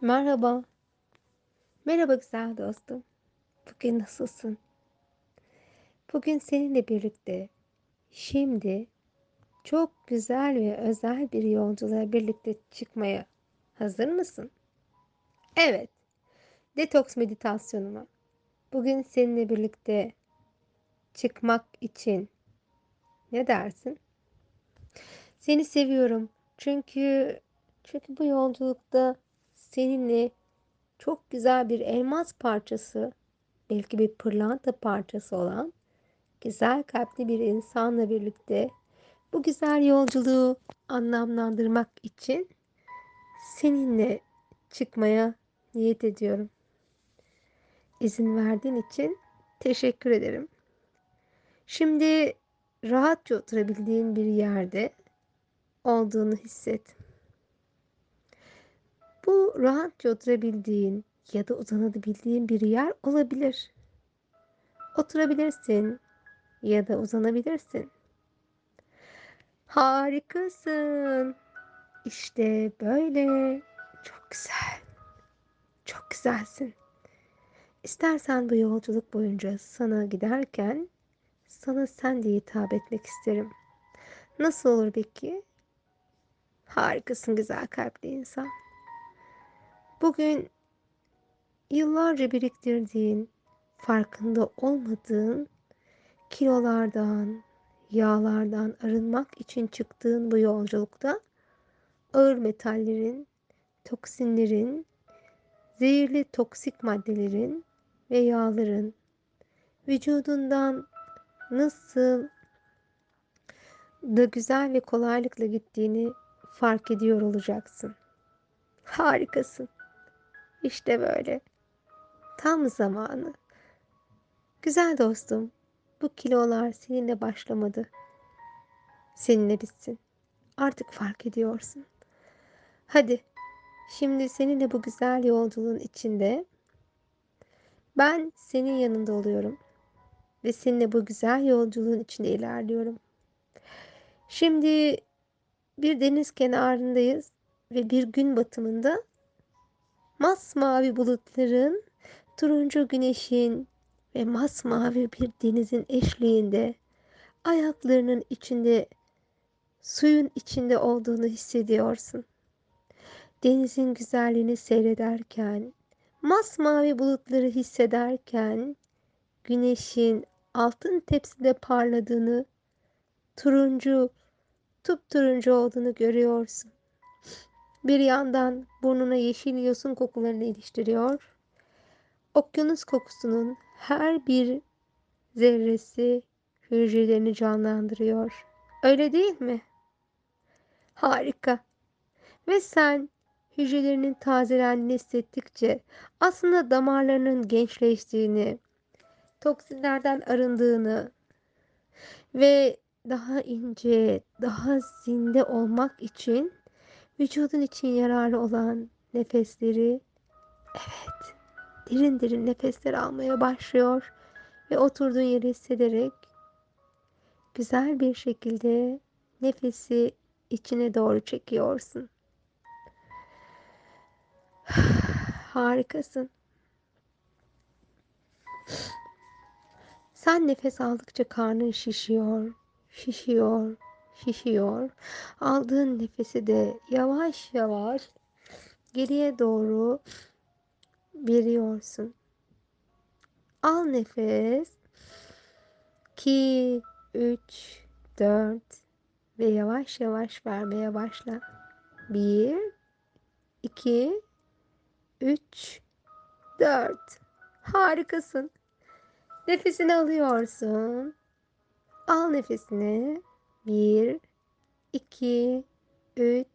Merhaba. Merhaba güzel dostum. Bugün nasılsın? Bugün seninle birlikte şimdi çok güzel ve özel bir yolculuğa birlikte çıkmaya hazır mısın? Evet, detoks meditasyonuma. Bugün seninle birlikte çıkmak için ne dersin? Seni seviyorum. Çünkü çünkü bu yolculukta seninle çok güzel bir elmas parçası, belki bir pırlanta parçası olan güzel kalpli bir insanla birlikte bu güzel yolculuğu anlamlandırmak için seninle çıkmaya niyet ediyorum. İzin verdiğin için teşekkür ederim. Şimdi rahatça oturabildiğin bir yerde olduğunu hisset. Bu rahatça oturabildiğin ya da uzanabildiğin bir yer olabilir. Oturabilirsin ya da uzanabilirsin. Harikasın. İşte böyle. Çok güzel. Çok güzelsin. İstersen bu yolculuk boyunca sana giderken sana sen diye hitap etmek isterim. Nasıl olur peki? Harikasın güzel kalpli insan. Bugün yıllarca biriktirdiğin, farkında olmadığın kilolardan, yağlardan arınmak için çıktığın bu yolculukta ağır metallerin, toksinlerin, zehirli toksik maddelerin ve yağların vücudundan nasıl da güzel ve kolaylıkla gittiğini fark ediyor olacaksın. Harikasın. İşte böyle. Tam zamanı. Güzel dostum, bu kilolar seninle başlamadı. Seninle bitsin. Artık fark ediyorsun. Hadi, şimdi seninle bu güzel yolculuğun içinde ben senin yanında oluyorum ve seninle bu güzel yolculuğun içinde ilerliyorum. Şimdi bir deniz kenarındayız ve bir gün batımında masmavi bulutların, turuncu güneşin ve masmavi bir denizin eşliğinde ayaklarının içinde suyun içinde olduğunu hissediyorsun. Denizin güzelliğini seyrederken, masmavi bulutları hissederken, güneşin altın tepside parladığını, turuncu, turuncu olduğunu görüyorsun. Bir yandan burnuna yeşil yosun kokularını iliştiriyor. Okyanus kokusunun her bir zerresi hücrelerini canlandırıyor. Öyle değil mi? Harika. Ve sen hücrelerinin tazelendiğini hissettikçe aslında damarlarının gençleştiğini, toksinlerden arındığını ve daha ince, daha zinde olmak için vücudun için yararlı olan nefesleri evet derin derin nefesler almaya başlıyor ve oturduğun yeri hissederek güzel bir şekilde nefesi içine doğru çekiyorsun. Harikasın. Sen nefes aldıkça karnın şişiyor, şişiyor, şişiyor. Aldığın nefesi de yavaş yavaş geriye doğru veriyorsun. Al nefes. 2, 3, 4 ve yavaş yavaş vermeye başla. 1, 2, 3, 4. Harikasın. Nefesini alıyorsun. Al nefesini. 1, 2, 3,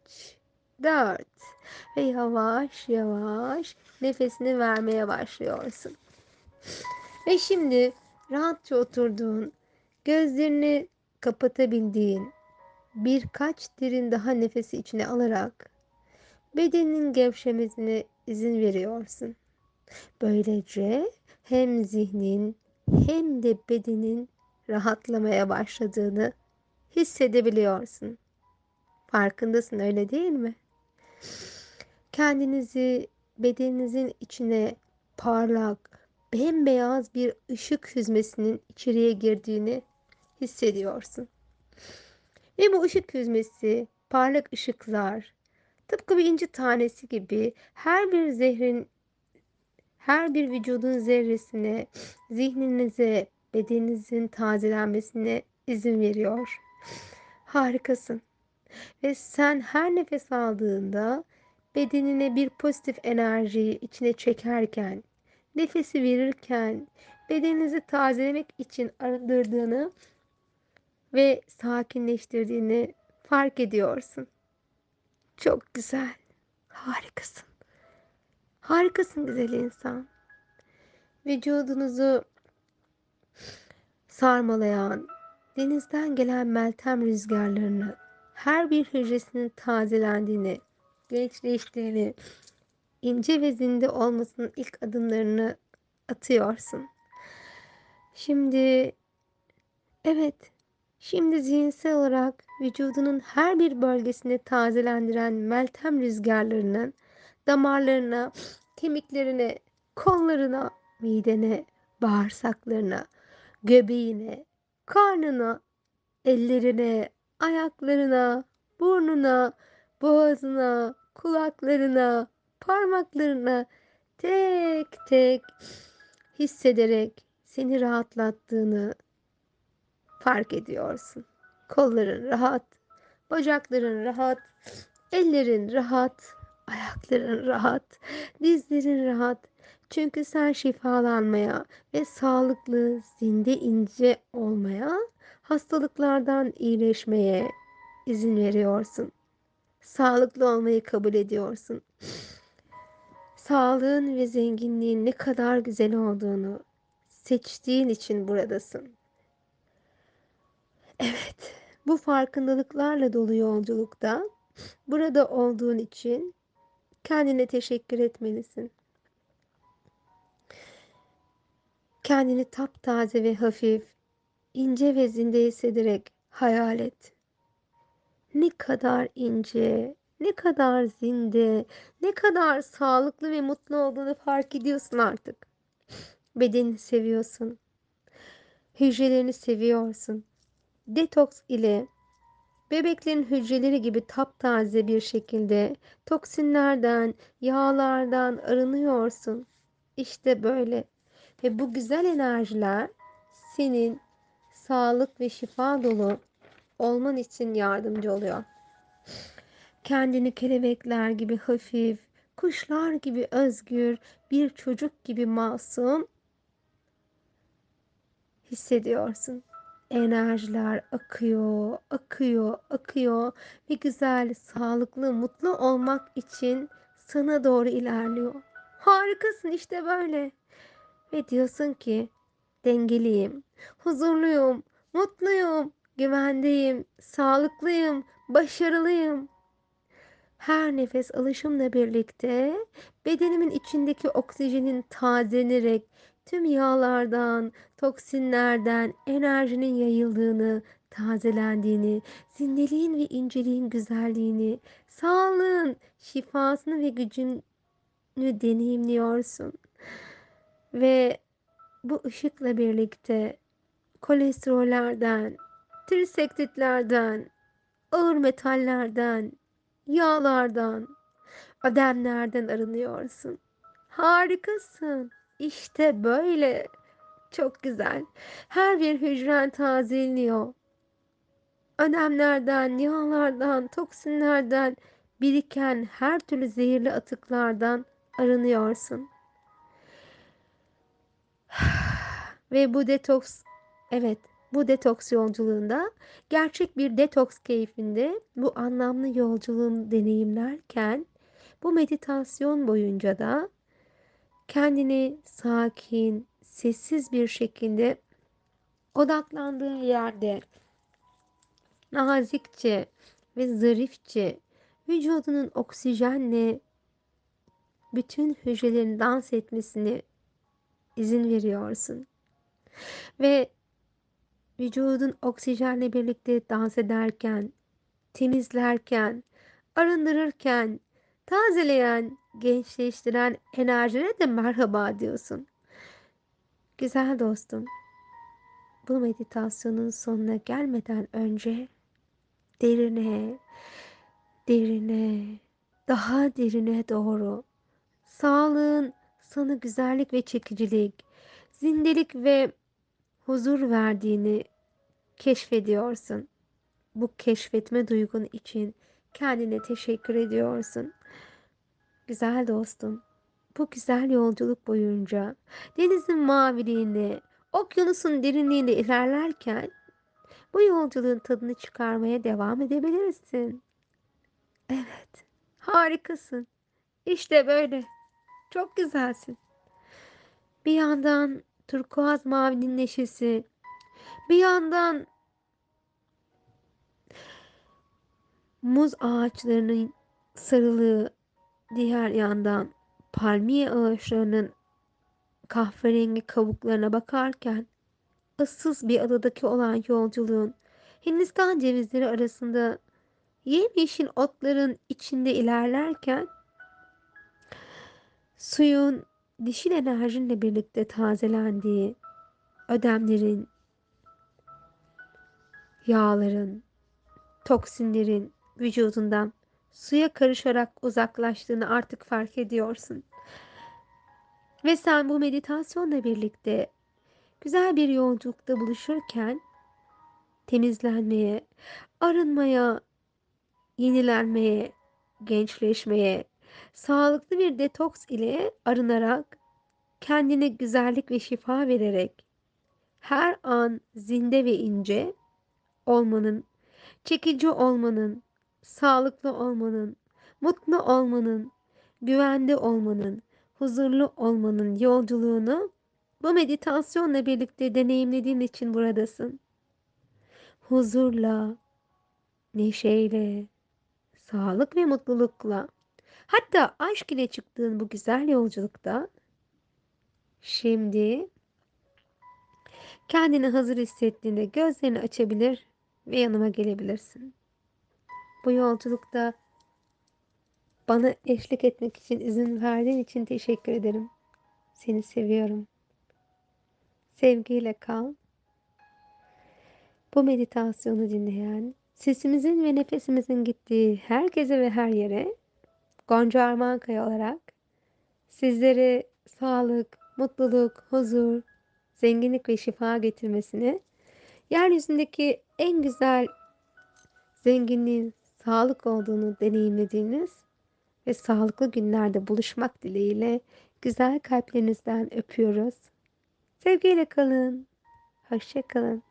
4 ve yavaş yavaş nefesini vermeye başlıyorsun. Ve şimdi rahatça oturduğun, gözlerini kapatabildiğin birkaç derin daha nefesi içine alarak bedenin gevşemesine izin veriyorsun. Böylece hem zihnin hem de bedenin rahatlamaya başladığını hissedebiliyorsun. Farkındasın öyle değil mi? Kendinizi bedeninizin içine parlak, bembeyaz bir ışık hüzmesinin içeriye girdiğini hissediyorsun. Ve bu ışık hüzmesi, parlak ışıklar, tıpkı bir inci tanesi gibi her bir zehrin, her bir vücudun zerresine, zihninize, bedeninizin tazelenmesine izin veriyor. Harikasın. Ve sen her nefes aldığında bedenine bir pozitif enerjiyi içine çekerken, nefesi verirken bedeninizi tazelemek için arındırdığını ve sakinleştirdiğini fark ediyorsun. Çok güzel. Harikasın. Harikasın güzel insan. Vücudunuzu sarmalayan, denizden gelen meltem rüzgarlarını, her bir hücresinin tazelendiğini, gençleştiğini, ince ve zinde olmasının ilk adımlarını atıyorsun. Şimdi evet, şimdi zihinsel olarak vücudunun her bir bölgesini tazelendiren meltem rüzgarlarının damarlarına, kemiklerine, kollarına, midene, bağırsaklarına, göbeğine, karnına, ellerine, ayaklarına, burnuna, boğazına, kulaklarına, parmaklarına tek tek hissederek seni rahatlattığını fark ediyorsun. Kolların rahat, bacakların rahat, ellerin rahat, ayakların rahat, dizlerin rahat. Çünkü sen şifalanmaya ve sağlıklı, zinde ince olmaya, hastalıklardan iyileşmeye izin veriyorsun. Sağlıklı olmayı kabul ediyorsun. Sağlığın ve zenginliğin ne kadar güzel olduğunu seçtiğin için buradasın. Evet, bu farkındalıklarla dolu yolculukta burada olduğun için kendine teşekkür etmelisin. Kendini taptaze ve hafif, ince ve zinde hissederek hayal et. Ne kadar ince, ne kadar zinde, ne kadar sağlıklı ve mutlu olduğunu fark ediyorsun artık. Bedenini seviyorsun. Hücrelerini seviyorsun. Detoks ile bebeklerin hücreleri gibi taptaze bir şekilde toksinlerden, yağlardan arınıyorsun. İşte böyle. Ve bu güzel enerjiler senin sağlık ve şifa dolu olman için yardımcı oluyor. Kendini kelebekler gibi hafif, kuşlar gibi özgür, bir çocuk gibi masum hissediyorsun. Enerjiler akıyor, akıyor, akıyor ve güzel, sağlıklı, mutlu olmak için sana doğru ilerliyor. Harikasın işte böyle. Ve diyorsun ki dengeliyim, huzurluyum, mutluyum, güvendeyim, sağlıklıyım, başarılıyım. Her nefes alışımla birlikte bedenimin içindeki oksijenin tazelenerek tüm yağlardan, toksinlerden enerjinin yayıldığını, tazelendiğini, zindeliğin ve inceliğin güzelliğini, sağlığın, şifasını ve gücünü deneyimliyorsun. Ve bu ışıkla birlikte kolesterollerden, trisekritlerden, ağır metallerden, yağlardan, ödemlerden arınıyorsun. Harikasın. İşte böyle. Çok güzel. Her bir hücren tazeleniyor. Ödemlerden, yağlardan, toksinlerden, biriken her türlü zehirli atıklardan arınıyorsun. Ve bu detoks, evet bu detoks yolculuğunda gerçek bir detoks keyfinde bu anlamlı yolculuğunu deneyimlerken bu meditasyon boyunca da kendini sakin, sessiz bir şekilde odaklandığın yerde nazikçe ve zarifçe vücudunun oksijenle bütün hücrelerin dans etmesini izin veriyorsun. Ve vücudun oksijenle birlikte dans ederken, temizlerken, arındırırken, tazeleyen, gençleştiren enerjine de merhaba diyorsun. Güzel dostum, bu meditasyonun sonuna gelmeden önce derine, derine, daha derine doğru sağlığın sana güzellik ve çekicilik, zindelik ve huzur verdiğini keşfediyorsun. Bu keşfetme duygun için kendine teşekkür ediyorsun. Güzel dostum, bu güzel yolculuk boyunca denizin maviliğinde, okyanusun derinliğinde ilerlerken bu yolculuğun tadını çıkarmaya devam edebilirsin. Evet, harikasın. İşte böyle. Çok güzelsin. Bir yandan turkuaz mavinin neşesi, bir yandan muz ağaçlarının sarılığı, diğer yandan palmiye ağaçlarının kahverengi kabuklarına bakarken ıssız bir adadaki olan yolculuğun Hindistan cevizleri arasında yemyeşil otların içinde ilerlerken suyun dişil enerjinle birlikte tazelendiği ödemlerin, yağların, toksinlerin vücudundan suya karışarak uzaklaştığını artık fark ediyorsun. Ve sen bu meditasyonla birlikte güzel bir yolculukta buluşurken temizlenmeye, arınmaya, yenilenmeye, gençleşmeye, sağlıklı bir detoks ile arınarak, kendine güzellik ve şifa vererek, her an zinde ve ince olmanın, çekici olmanın, sağlıklı olmanın, mutlu olmanın, güvende olmanın, huzurlu olmanın yolculuğunu bu meditasyonla birlikte deneyimlediğin için buradasın. Huzurla, neşeyle, sağlık ve mutlulukla, hatta aşk ile çıktığın bu güzel yolculukta şimdi kendini hazır hissettiğinde gözlerini açabilir ve yanıma gelebilirsin. Bu yolculukta bana eşlik etmek için izin verdiğin için teşekkür ederim. Seni seviyorum. Sevgiyle kal. Bu meditasyonu dinleyen, sesimizin ve nefesimizin gittiği herkese ve her yere Gonca Armankaya olarak sizlere sağlık, mutluluk, huzur, zenginlik ve şifa getirmesini, yeryüzündeki en güzel zenginliğin sağlık olduğunu deneyimlediğiniz ve sağlıklı günlerde buluşmak dileğiyle güzel kalplerinizden öpüyoruz. Sevgiyle kalın. Hoşça kalın.